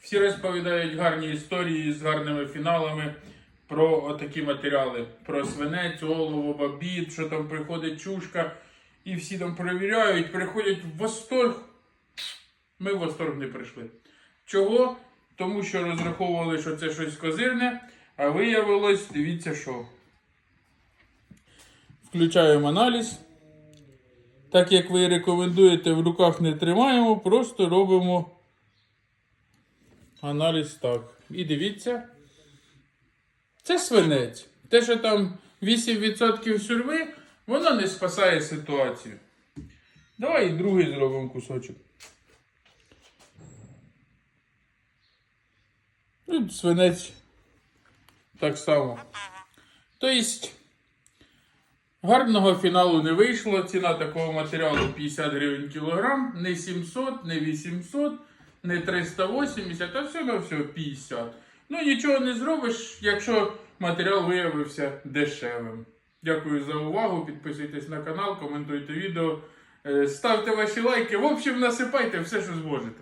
Всі розповідають гарні історії з гарними фіналами про отакі матеріали: про свинець, олово, бабіт, що там приходить чушка, і всі там перевіряють, приходять в восторг. Ми в восторг не прийшли. Чого? Тому що розраховували, що це щось козирне, а виявилось, дивіться що. Включаємо аналіз. Так як ви рекомендуєте, в руках не тримаємо, просто робимо аналіз так. І дивіться. Це свинець. Те, що там 8% сюрми, воно не спасає ситуацію. Давай і другий зробимо кусочок. Ну, свинець так само. Тобто, гарного фіналу не вийшло. Ціна такого матеріалу 50 гривень кілограм, не 700, не 800, не 380, а всього-всього 50. Ну нічого не зробиш, якщо матеріал виявився дешевим. Дякую за увагу. Підписуйтесь на канал, коментуйте відео, е, ставте ваші лайки. В общем, насипайте все, що зможете.